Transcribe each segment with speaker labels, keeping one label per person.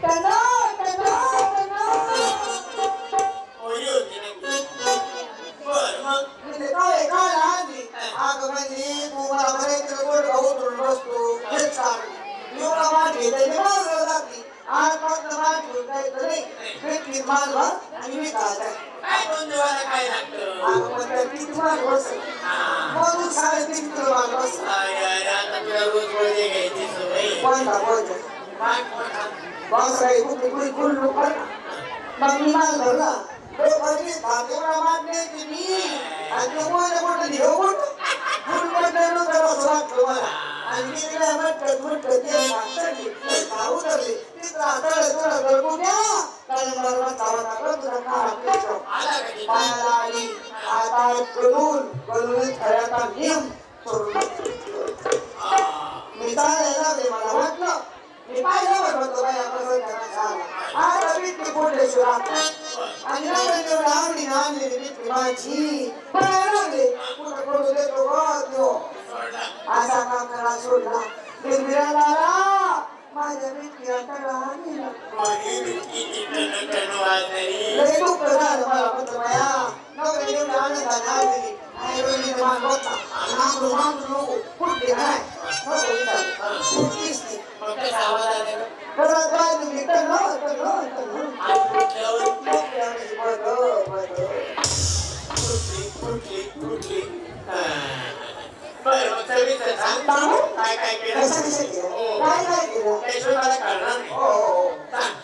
Speaker 1: Cuando करून बनवून खऱ्याचा नियम सोडून मी चालायला ते मला वाटलं मी पाहिलं म्हणतो बाई आपण करायचा आज मी कोंडेश्वरात आणि नवरेवर आवडी आणलेली मी माझी लागले कुठं कोण देतो गो असा काम करा सोडला. निर्मिराला माझ्या
Speaker 2: मित्रांकडे आणला
Speaker 1: लय दुःख चवीच काय काय केलं?
Speaker 2: काय काय केलं
Speaker 1: काही नाही
Speaker 2: हो.
Speaker 1: केलं हो.
Speaker 2: त्याशिवाय मला कळणार नाही.
Speaker 1: हो,
Speaker 2: सांग.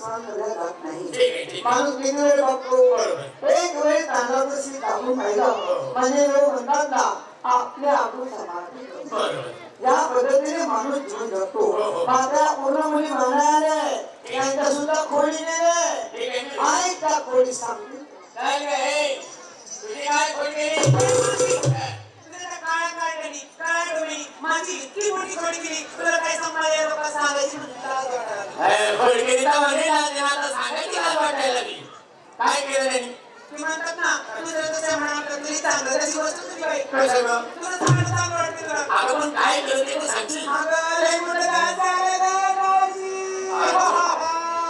Speaker 1: सहन जात नाही माणूस किती वेळ बघतो एक वेळ तांदळाचं शीत टाकून पाहिलं म्हणजे लोक म्हणतात ना आपल्या आपण या पद्धतीने माणूस जीवन जगतो माझ्या पूर्ण मुली त्यांच्या सुद्धा खोडी गेले
Speaker 2: आहे
Speaker 1: त्या खोडी
Speaker 2: काय
Speaker 3: काढली काळा डोळी माझी इतकी मोठी खोडी गेली तुला काय सांभाळले लोक सांगायची म्हणजे लाज वाटायला लागली.
Speaker 2: हे, खोड गेली तर म्हणे ना, ते आता सांगायची लाज वाटायला लागली. काय केलं त्यांनी?
Speaker 3: ते म्हणतात ना तू जर तसं म्हणाल तर तरी चांगलं. तशी गोष्ट तुझी बाई.
Speaker 2: कसं गं?
Speaker 3: तुला चांगलं चांगलं वाटते तुला
Speaker 2: अगं पण काय केलं ते तर सांगशील.
Speaker 3: अगं लय मोठं काय झालं गं, गावची.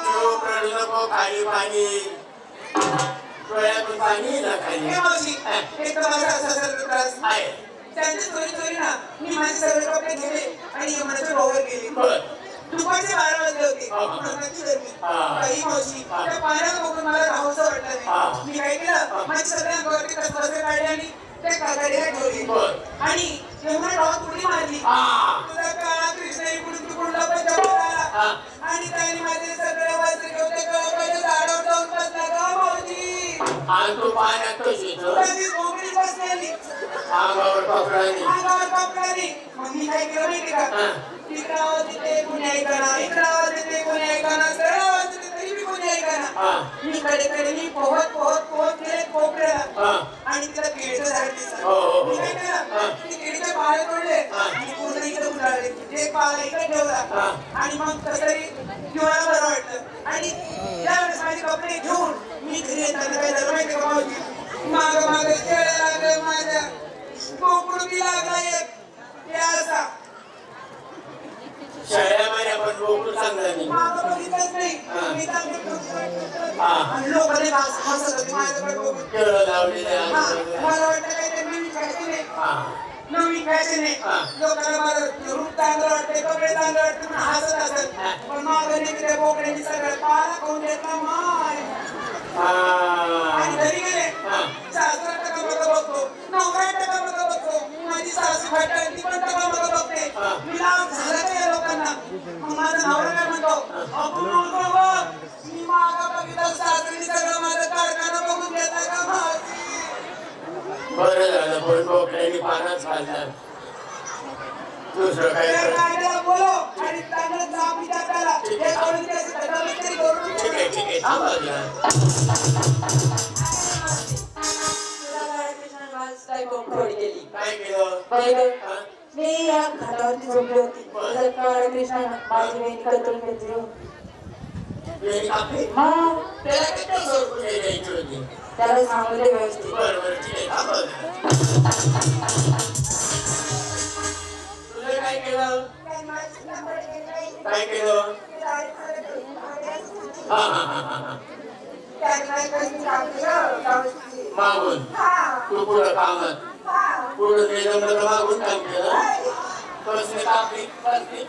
Speaker 2: तू रडू नको खाली पाणी. डोळ्यातून पाणी ना खाली?
Speaker 3: हे मावशी एक तर माझा त्रास
Speaker 2: आहे
Speaker 3: त्यांची चोरी चोरी ना मी माझे सगळे कपडे गेले आणि यमुनाच्या गेले दुपारचे बारा वाजले होते
Speaker 2: हा.
Speaker 3: गर्मी.
Speaker 2: हा.
Speaker 3: बाई मावशी. त्या पाण्यात बघून मला वाटलं. नाही मी काय केलं माझ्या सगळ्या अंगावरती कसबसे काढले आणि त्या ठेवली. आणि यमुना डॉट उडी मारली तुझा काळा कृष्ण इकडून तिकडून लपत. आणि त्याने माझे सगळे वस्त्र घेऊन कळपाच्या झाडावर
Speaker 2: आणि तू पाण्यात कशी येतो
Speaker 3: त्याची कोंबडी बसलेली.
Speaker 2: अंगावर कपडाने
Speaker 3: अंगावर कपड्याने मग मी काय केलं माहिती का?
Speaker 2: हा.
Speaker 3: इकडं आवाज येते कोणी ऐकाना इकडं आवाज येते कोणी ऐकाना सरळ आवाज येते तरी बी कोणी ऐकाना मी कडे कडे मी पोहत पोहत पोहत गेले कोपऱ्याला.
Speaker 2: हा.
Speaker 3: आणि तिला केळीचं झाड
Speaker 2: हो, हो, हो.
Speaker 3: दिसलं मी काय
Speaker 2: हा.
Speaker 3: केलं ते केळीचे पाळे तोडले
Speaker 2: हा.
Speaker 3: आणि पूर्ण इकडे उजाळले ते पाला इकडे ठेवला.
Speaker 2: हा.
Speaker 3: आणि मग कसं नवीन फॅशन आहे लोकांना माझं रूप चांगलं वाटते कपडे चांगलं वाटते म्हणून हसत असत पण मागं नेहमी त्या सगळं पाला खाऊन घेतला माय आणि घरी गेले सासरा टका बघा बघतो नवरा टका बघा बघतो माझी सासू फाटा ती पण टका बघा बघते मी लाव झालं का या लोकांना मग माझा नवरा काय म्हणतो आपण
Speaker 2: बरं झालं पण बोकड्याने पानाच खाल्लं. दुसरं काय ठीक आहे ठीक आहे थांबा.
Speaker 3: काय केली?
Speaker 4: मी या घाटावरती झोपली होती. तर माझी वेणी कतरून घेतली
Speaker 2: वेणी कापली?
Speaker 4: मग
Speaker 2: त्याला किती सौ रुपये द्यायची होती?
Speaker 4: त्याला सांगले व्यवस्थित
Speaker 2: बरं बरं ठीक आहे थांबा जरा. तुला काय केलं काय केलं हा हा हा हा हा मागून तू पुढं कामात पुढं ते जमलं तर मागून काम केलं कसली कापली कसली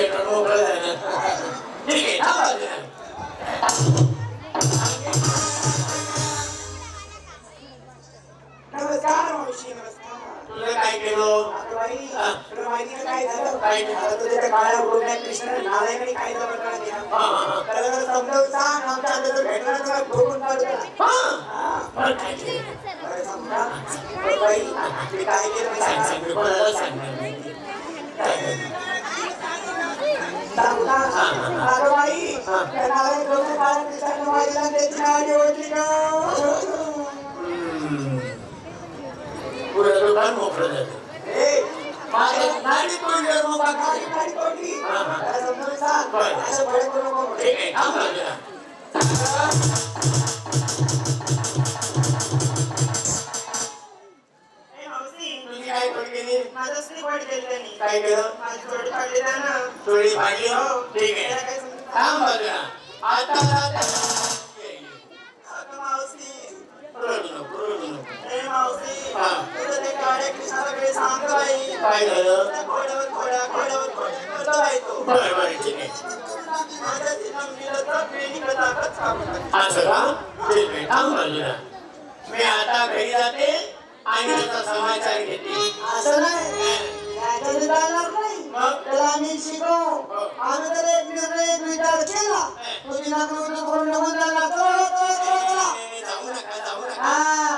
Speaker 1: कसं
Speaker 2: मोकळं झालं ठीक आहे
Speaker 3: नमस्कार मावशी नमस्कार.
Speaker 2: तुला काय केलं?
Speaker 3: आता बाई. तुला माहिती का काय झालं?
Speaker 2: काय झालं?
Speaker 3: आता तुझ्या त्या काळ्या उडवण्या कृष्ण नारायणाने काय जवळ केला. त्याला जर समजावून सांग. आमच्या भेटणार तुला
Speaker 2: काय केलं?
Speaker 3: मी
Speaker 2: सांग,
Speaker 3: सांगा.
Speaker 2: सांग,
Speaker 3: समजावून सांग.
Speaker 2: बरं.
Speaker 3: असं भडक करू नको.
Speaker 2: ठीक आहे थांबा काय केली
Speaker 3: त्याला
Speaker 2: आम्ही शिकवू आम्ही तर एक एक विचार केला. तुम्ही करून निघून जाणार चला, चला, चला, चला. हा.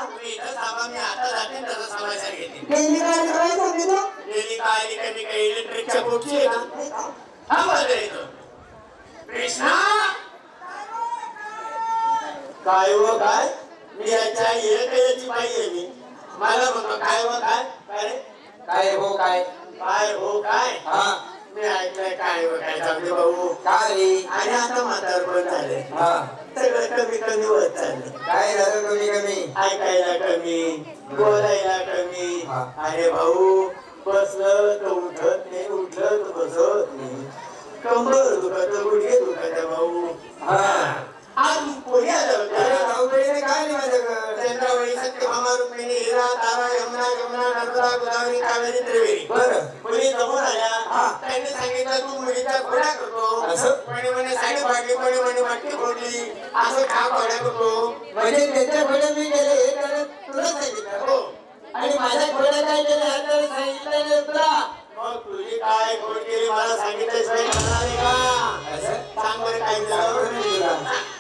Speaker 2: काय काय सांगितलं
Speaker 1: काय कमी काही इलेक्ट्रिकच्या बोटची आहे ना थांबा जरा इथं कृष्णा! काय व काय? मी याच्या याची बाई आहे मी. मला म्हणतो काय व काय? काय
Speaker 5: काय हो काय?
Speaker 1: काय हो काय?
Speaker 5: हा.
Speaker 1: मी ऐकलंय काय काय चांगले भाऊ?
Speaker 5: काय रे?
Speaker 1: आणि आता म्हातार पण झाले
Speaker 5: हा.
Speaker 1: सगळं कमी कमी होत चाललं
Speaker 5: काय झालं कमी कमी?
Speaker 1: ऐकायला कमी बोलायला कमी.
Speaker 5: हा.
Speaker 1: अरे भाऊ बसलं तर उठत नाही उठलं तर बसत नाही. कंबर दुखत गुडघे दुखत भाऊ.
Speaker 5: हा.
Speaker 1: आज कोणी आलं
Speaker 5: अरे
Speaker 1: होतं?
Speaker 5: धावपळीने काय नाही माझ्याकडे.
Speaker 1: चंद्रावळी सत्यभामा रुक्मिणी. गोदावरी कावेरी त्रिवेणी.
Speaker 5: बरं
Speaker 1: मुली समोर आल्या. त्यांनी सांगितलं तू मुलीचा घोडा करतो.
Speaker 5: असं?
Speaker 1: कोणी म्हणे साडी फाटली कोणी म्हणे मटकी फोडली. असं का घोडा करतो.
Speaker 5: म्हणजे त्याच्या पुढे मी गेले हे त्याने तुला सांगितलं.
Speaker 1: हो.
Speaker 5: आणि माझ्या पुढे काय केलं? हे त्याने सांगितलं तुला.
Speaker 1: मग तुझी काय गोड केली? मला सांगितलं? सांग बरं काय. झालं?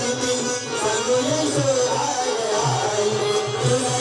Speaker 5: Thank you.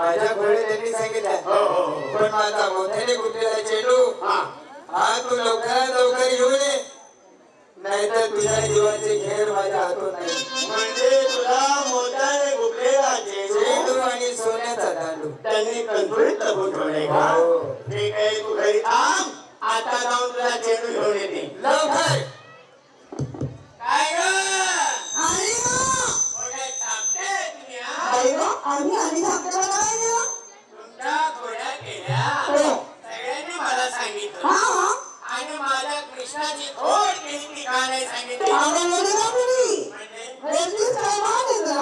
Speaker 6: माझ्या घोडे त्यांनी सांगितलं.
Speaker 2: हो हो हो.
Speaker 6: पण माझा मोठ्याने कुठलेला चेंडू.
Speaker 2: हा.
Speaker 6: हा तू लवकरात लवकर घेऊन ये नाहीतर तुझ्या जीवाचे खेळ माझ्या हातून नाही.
Speaker 2: म्हणजे तुला मोठ्याने गुपलेला चेंडू.
Speaker 6: आणि सोन्याचा दांडू.
Speaker 2: त्यांनी कंट्रोलीत लपून ठेवले का. ठीक आहे तू घरी थांब. आता जाऊन तुला चेंडू घेऊन येते.
Speaker 6: लवकर.
Speaker 2: काय ग?
Speaker 1: आई गं, आम्ही आणि धाकट्याला
Speaker 2: आणि माझ्या कृष्णाची खोड केली ती का नाही सांगितली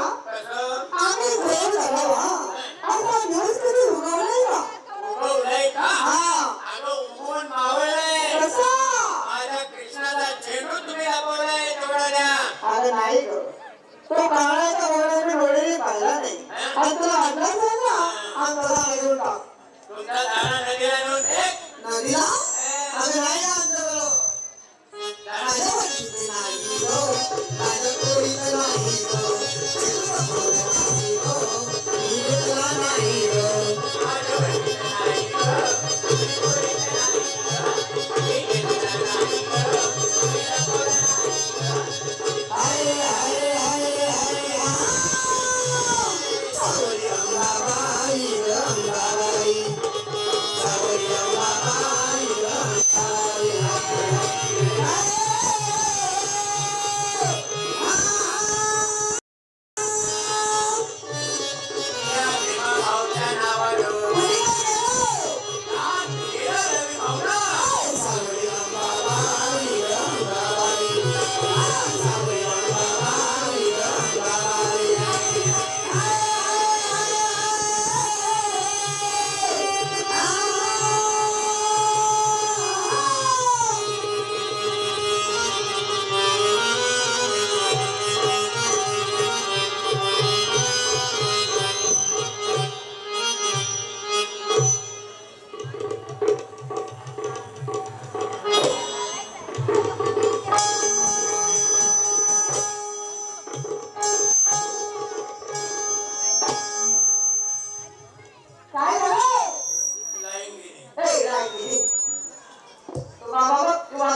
Speaker 1: आम्ही घोर झालो. आमचा दिवस कधी उगवलाय का?
Speaker 2: उगवलंय का
Speaker 1: हा.
Speaker 2: अगं उगवून मावळलंय
Speaker 1: कसा?
Speaker 2: माझ्या कृष्णाचा चेंडू तुम्ही लपवलाय तेवढा द्या
Speaker 1: अगं नाही गं. तो कावळ्याच्या घोड्याने डोळ्याने पाहिला नाही आणि तुला वाटलंच नाही ना आमचा झाड घेऊन टाक
Speaker 2: तुमचा झाडा नदीला नेऊन फेक.
Speaker 1: नदीला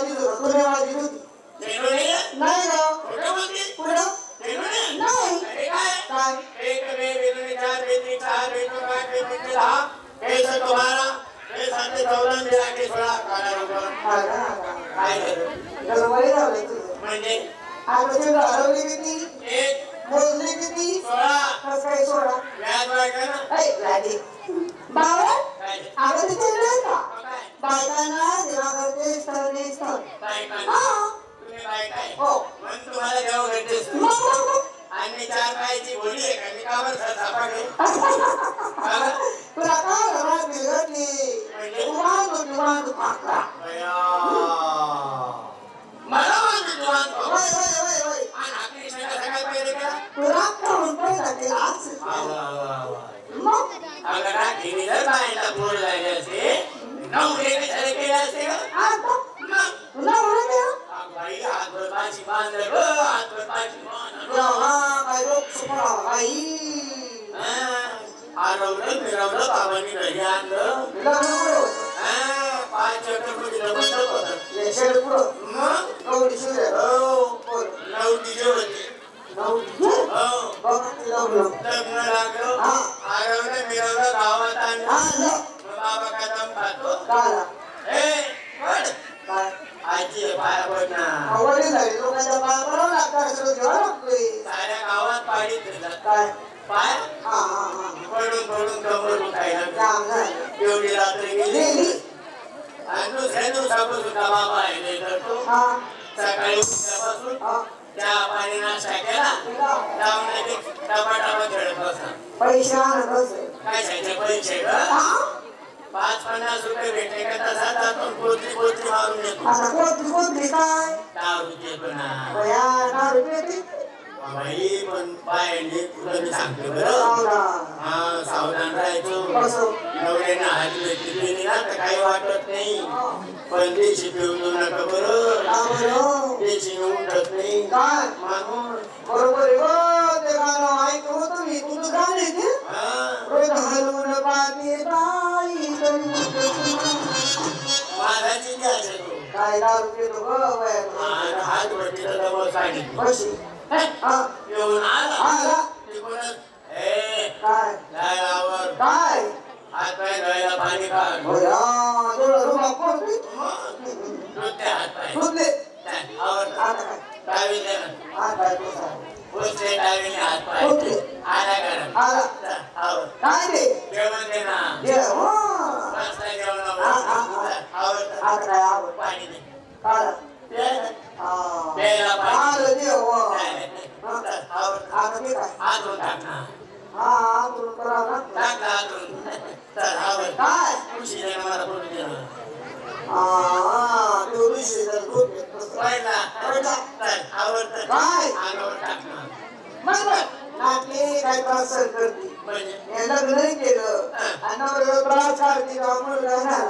Speaker 1: बघ, तू वाजवीत होता, तू नाही होती.
Speaker 2: चेंडू नाही काय? एक बे बेदुनी चार बेदुनी चार बेदुनी पाच बेदुनी दहा हे सर तुम्हाला हे साते चौदा मिळा के सोळा
Speaker 1: हा का.
Speaker 2: काय झालं. म्हणजे
Speaker 1: तुला हरवली किती?
Speaker 2: एक
Speaker 1: मोजली किती?
Speaker 2: सोळा
Speaker 1: कसं काय सोडा?
Speaker 2: व्याज वाढलं ना
Speaker 1: ऐ, राजे. बाबा,
Speaker 2: काय
Speaker 1: अगं ते चिडलं आहे का?
Speaker 2: काय
Speaker 1: बायकांना देवाकडचे स्थळ नाही स्थळ.
Speaker 2: बायका
Speaker 1: हा.
Speaker 2: तुम्ही बायका आहे.
Speaker 1: हो.
Speaker 2: म्हणून तुम्हाला जेव्हा भेटतेस
Speaker 1: मग, मग, मग.
Speaker 2: आणि चार पायाची बोली आहे का मी का बरं सर सापडले का बरं?
Speaker 1: तुला काय घरात बिघडली?
Speaker 2: म्हणजे?
Speaker 1: तू वाहन, तू वाहन, तू फाकला.
Speaker 2: बया. मला म्हणतो तू आणतो.
Speaker 1: वय, वय, वय, वय.
Speaker 2: आणि आपली सगळं सगळ्यात पहिले का?
Speaker 1: तुला खाऊन पण जाते आज.
Speaker 2: वा, बायांना पोर लागले असते नऊ गेले केले असते बाई, पाची बांधलं पाची बांधलं.
Speaker 1: बाई.
Speaker 2: हरवलं बाबांनी आणि सुद्धा बाबा आहे करतो सकाळी उठल्यापासून पाणी नाश्ता केला जाऊन लगेच खेळत बसा काय पैसे पाच पन्नास रुपये भेटले का तसा जातो कोणती मारून येतो
Speaker 1: काय
Speaker 2: दहा रुपये पण आहे.
Speaker 1: बया
Speaker 2: बाई पण तुला मी सांगते बरं हा सावधान राहायचो नवऱ्यानं काही वाटत नाही. पण देशी पिऊन देऊ नका बरं. देशी येऊन नाही.
Speaker 1: काय
Speaker 2: माणूस
Speaker 1: बरोबर ते
Speaker 2: महाराजी
Speaker 1: काय दारू पितो
Speaker 2: ग हात भेटली तर
Speaker 1: साडी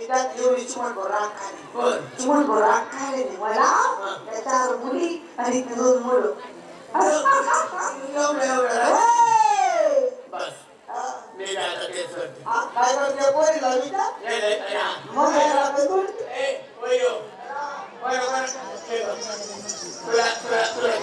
Speaker 1: मी त्या देवरी चिमणभर रांग खाली चिमणभर रांग खाली नाही मला त्याच्यावर मुली आणि दोन मुलं काय करते पोरी
Speaker 2: लावी का
Speaker 1: मग तुला तुला तुला